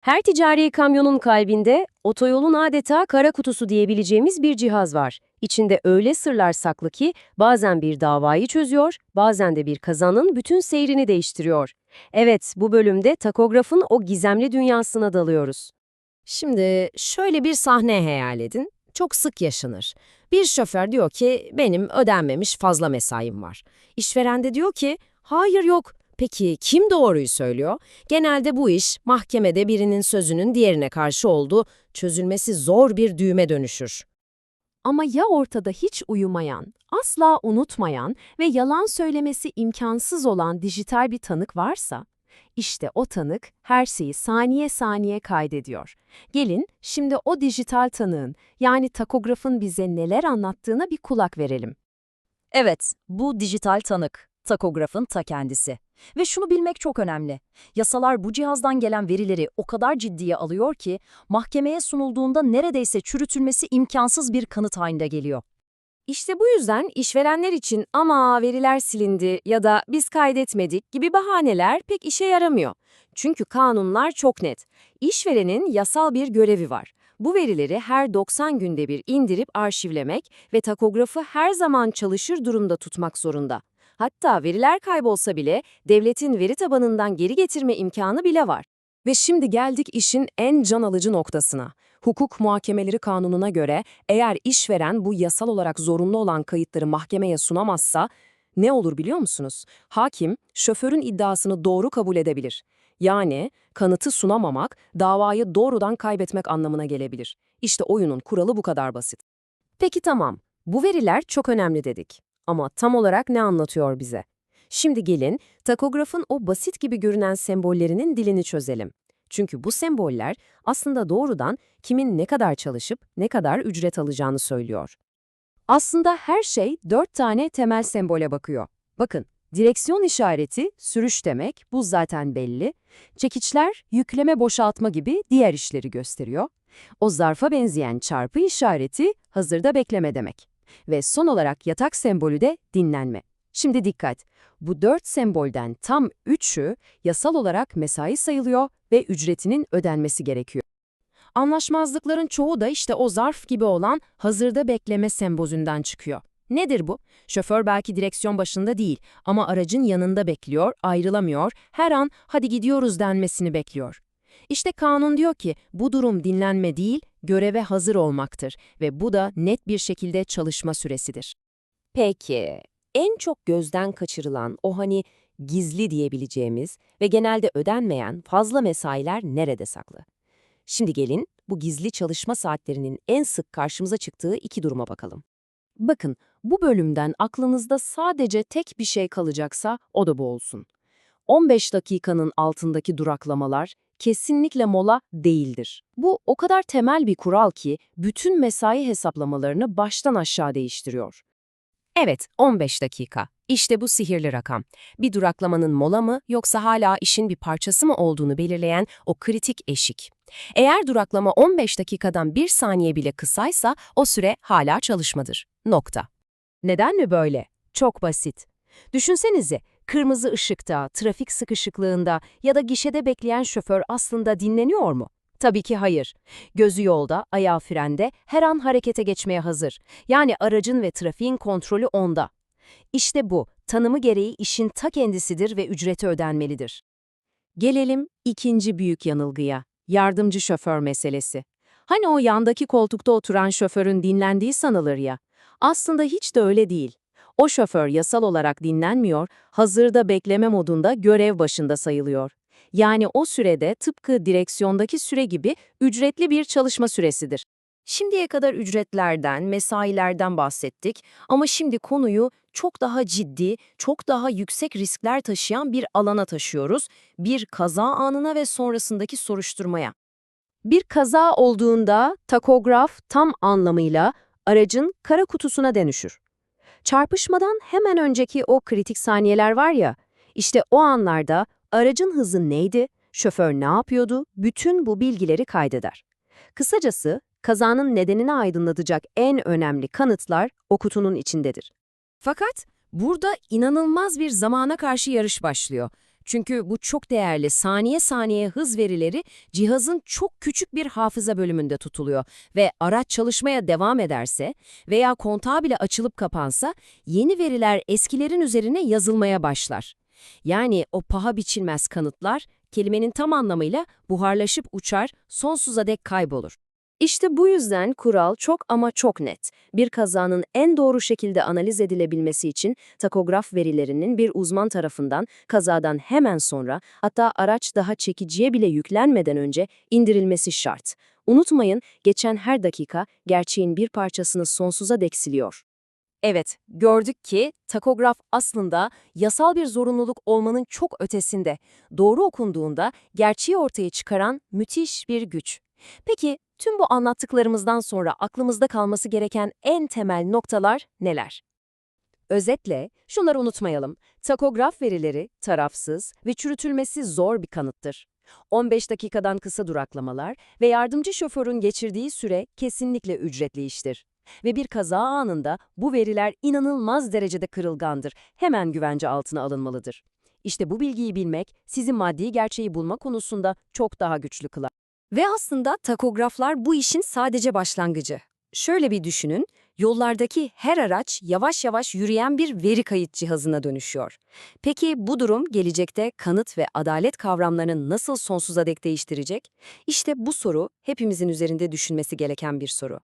Her ticari kamyonun kalbinde otoyolun adeta kara kutusu diyebileceğimiz bir cihaz var. İçinde öyle sırlar saklı ki bazen bir davayı çözüyor, bazen de bir kazanın bütün seyrini değiştiriyor. Evet, bu bölümde takografın o gizemli dünyasına dalıyoruz. Şimdi şöyle bir sahne hayal edin. Çok sık yaşanır. Bir şoför diyor ki benim ödenmemiş fazla mesaim var. İşveren de diyor ki hayır yok. Peki kim doğruyu söylüyor? Genelde bu iş mahkemede birinin sözünün diğerine karşı olduğu çözülmesi zor bir düğme dönüşür. Ama ya ortada hiç uyumayan, asla unutmayan ve yalan söylemesi imkansız olan dijital bir tanık varsa? İşte o tanık her şeyi saniye saniye kaydediyor. Gelin şimdi o dijital tanığın yani takografın bize neler anlattığına bir kulak verelim. Evet, bu dijital tanık, takografın ta kendisi. Ve şunu bilmek çok önemli. Yasalar bu cihazdan gelen verileri o kadar ciddiye alıyor ki, mahkemeye sunulduğunda neredeyse çürütülmesi imkansız bir kanıt halinde geliyor. İşte bu yüzden işverenler için ama veriler silindi ya da biz kaydetmedik gibi bahaneler pek işe yaramıyor. Çünkü kanunlar çok net. İşverenin yasal bir görevi var. Bu verileri her 90 günde bir indirip arşivlemek ve takografı her zaman çalışır durumda tutmak zorunda. Hatta veriler kaybolsa bile devletin veri tabanından geri getirme imkanı bile var. Ve şimdi geldik işin en can alıcı noktasına. Hukuk muhakemeleri kanununa göre eğer işveren bu yasal olarak zorunlu olan kayıtları mahkemeye sunamazsa ne olur biliyor musunuz? Hakim şoförün iddiasını doğru kabul edebilir. Yani kanıtı sunamamak davayı doğrudan kaybetmek anlamına gelebilir. İşte oyunun kuralı bu kadar basit. Peki tamam, bu veriler çok önemli dedik. Ama tam olarak ne anlatıyor bize? Şimdi gelin takografın o basit gibi görünen sembollerinin dilini çözelim. Çünkü bu semboller aslında doğrudan kimin ne kadar çalışıp ne kadar ücret alacağını söylüyor. Aslında her şey dört tane temel sembole bakıyor. Bakın, direksiyon işareti sürüş demek, bu zaten belli. Çekiçler yükleme boşaltma gibi diğer işleri gösteriyor. O zarfa benzeyen çarpı işareti hazırda bekleme demek. Ve son olarak yatak sembolü de dinlenme. Şimdi dikkat, bu dört sembolden tam üçü yasal olarak mesai sayılıyor ve ücretinin ödenmesi gerekiyor. Anlaşmazlıkların çoğu da işte o zarf gibi olan hazırda bekleme sembozünden çıkıyor. Nedir bu? Şoför belki direksiyon başında değil ama aracın yanında bekliyor, ayrılamıyor, her an hadi gidiyoruz denmesini bekliyor. İşte kanun diyor ki bu durum dinlenme değil, göreve hazır olmaktır ve bu da net bir şekilde çalışma süresidir. Peki, en çok gözden kaçırılan o hani gizli diyebileceğimiz ve genelde ödenmeyen fazla mesailer nerede saklı? Şimdi gelin bu gizli çalışma saatlerinin en sık karşımıza çıktığı iki duruma bakalım. Bakın, bu bölümden aklınızda sadece tek bir şey kalacaksa o da bu olsun. 15 dakikanın altındaki duraklamalar kesinlikle mola değildir. Bu o kadar temel bir kural ki bütün mesai hesaplamalarını baştan aşağı değiştiriyor. Evet, 15 dakika. İşte bu sihirli rakam. Bir duraklamanın mola mı yoksa hala işin bir parçası mı olduğunu belirleyen o kritik eşik. Eğer duraklama 15 dakikadan bir saniye bile kısaysa o süre hala çalışmadır. Nokta. Neden mi böyle? Çok basit. Düşünsenize, kırmızı ışıkta, trafik sıkışıklığında ya da gişede bekleyen şoför aslında dinleniyor mu? Tabii ki hayır. Gözü yolda, ayağı frende, her an harekete geçmeye hazır. Yani aracın ve trafiğin kontrolü onda. İşte bu, tanımı gereği işin ta kendisidir ve ücreti ödenmelidir. Gelelim ikinci büyük yanılgıya, yardımcı şoför meselesi. Hani o yandaki koltukta oturan şoförün dinlendiği sanılır ya. Aslında hiç de öyle değil. O şoför yasal olarak dinlenmiyor, hazırda bekleme modunda görev başında sayılıyor. Yani o sürede tıpkı direksiyondaki süre gibi ücretli bir çalışma süresidir. Şimdiye kadar ücretlerden, mesailerden bahsettik ama şimdi konuyu çok daha ciddi, çok daha yüksek riskler taşıyan bir alana taşıyoruz. Bir kaza anına ve sonrasındaki soruşturmaya. Bir kaza olduğunda takograf tam anlamıyla aracın kara kutusuna dönüşür. Çarpışmadan hemen önceki o kritik saniyeler var ya, işte o anlarda aracın hızı neydi, şoför ne yapıyordu, bütün bu bilgileri kaydeder. Kısacası kazanın nedenini aydınlatacak en önemli kanıtlar o kutunun içindedir. Fakat burada inanılmaz bir zamana karşı yarış başlıyor. Çünkü bu çok değerli saniye saniye hız verileri cihazın çok küçük bir hafıza bölümünde tutuluyor ve araç çalışmaya devam ederse veya kontağı bile açılıp kapansa yeni veriler eskilerin üzerine yazılmaya başlar. Yani o paha biçilmez kanıtlar kelimenin tam anlamıyla buharlaşıp uçar, sonsuza dek kaybolur. İşte bu yüzden kural çok ama çok net. Bir kazanın en doğru şekilde analiz edilebilmesi için takograf verilerinin bir uzman tarafından kazadan hemen sonra hatta araç daha çekiciye bile yüklenmeden önce indirilmesi şart. Unutmayın, geçen her dakika gerçeğin bir parçasını sonsuza dek siliyor. Evet, gördük ki takograf aslında yasal bir zorunluluk olmanın çok ötesinde. Doğru okunduğunda gerçeği ortaya çıkaran müthiş bir güç. Peki tüm bu anlattıklarımızdan sonra aklımızda kalması gereken en temel noktalar neler? Özetle şunları unutmayalım. Takograf verileri tarafsız ve çürütülmesi zor bir kanıttır. 15 dakikadan kısa duraklamalar ve yardımcı şoförün geçirdiği süre kesinlikle ücretli iştir. Ve bir kaza anında bu veriler inanılmaz derecede kırılgandır. Hemen güvence altına alınmalıdır. İşte bu bilgiyi bilmek sizi maddi gerçeği bulma konusunda çok daha güçlü kılar. Ve aslında takograflar bu işin sadece başlangıcı. Şöyle bir düşünün, yollardaki her araç yavaş yavaş yürüyen bir veri kayıt cihazına dönüşüyor. Peki bu durum gelecekte kanıt ve adalet kavramlarını nasıl sonsuza dek değiştirecek? İşte bu soru hepimizin üzerinde düşünmesi gereken bir soru.